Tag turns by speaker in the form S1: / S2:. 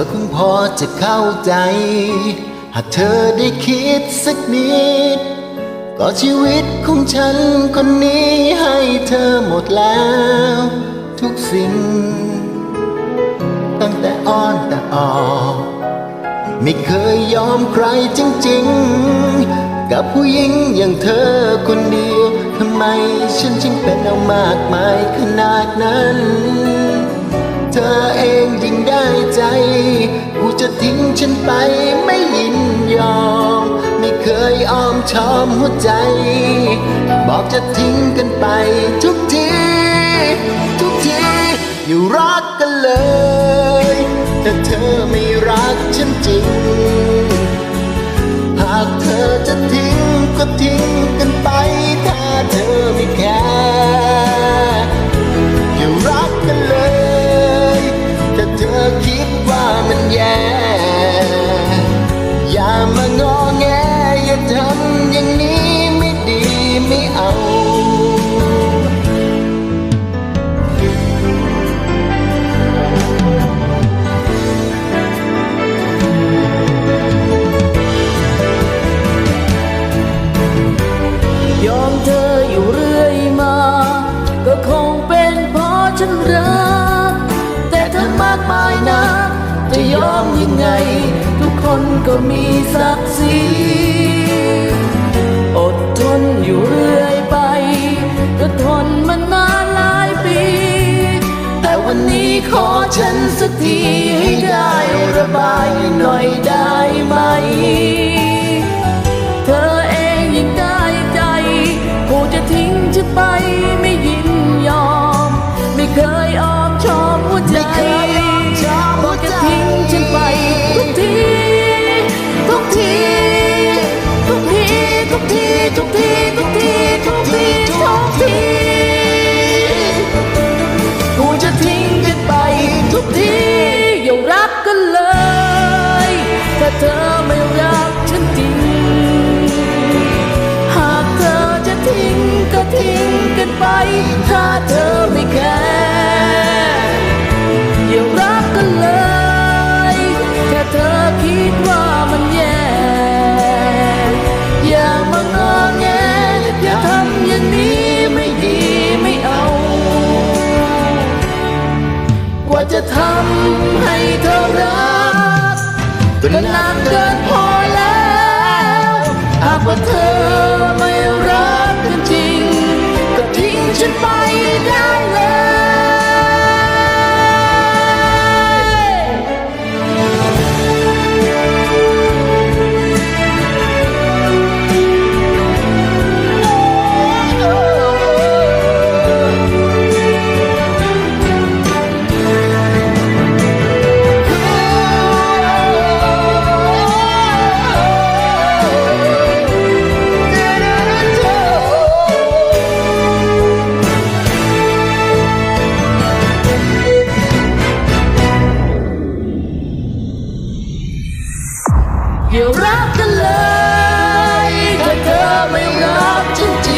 S1: อคงพอจะเข้าใจ หากเธอได้คิดสักนิด ก็ชีวิตของฉันคนนี้ให้เธอหมดแล้ว ทุกสิ่ง ตั้งแต่อ้อนแต่ออกไม่เคยยอมใครจริงๆ กับผู้หญิงอย่างเธอคนเดียว ทำไมฉันจึงเป็นเอามากมายขนาดนั้น ธอเองยิ่งได้ใจ กูจะทิ้งฉันไปไม่ยินยอม ไม่เคยอ้อมชอมหัวใจ บอกจะทิ้งกันไปทุกที ทุกที อยู่รักกันเลย แต่เธอไม่รักฉันจริง หากเธอจะทิ้งก็ทิ้ง ก็มี
S2: ศักดิ์ศรีอดทนอยู่เรื่อยไป ก็ทนมานานหลายปี แต่วันนี้ขอฉันสักทีให้ได้ระบายหน่อยได้ไหม เธอเองยิ่งได้ใจกูจะทิ้งฉันไป เธอไม่แคร์อย่ารักกันเลยถ้าเธอคิดว่ามันแย่อย่ามางอแงอย่าทำอย่างนี้ไม่ดีไม่เอา กว่าจะทำให้เธอรักก็นานเกิน to buy you ไปได้เลยอย่ารักกันเลยถ้าเธอไม่รักจริง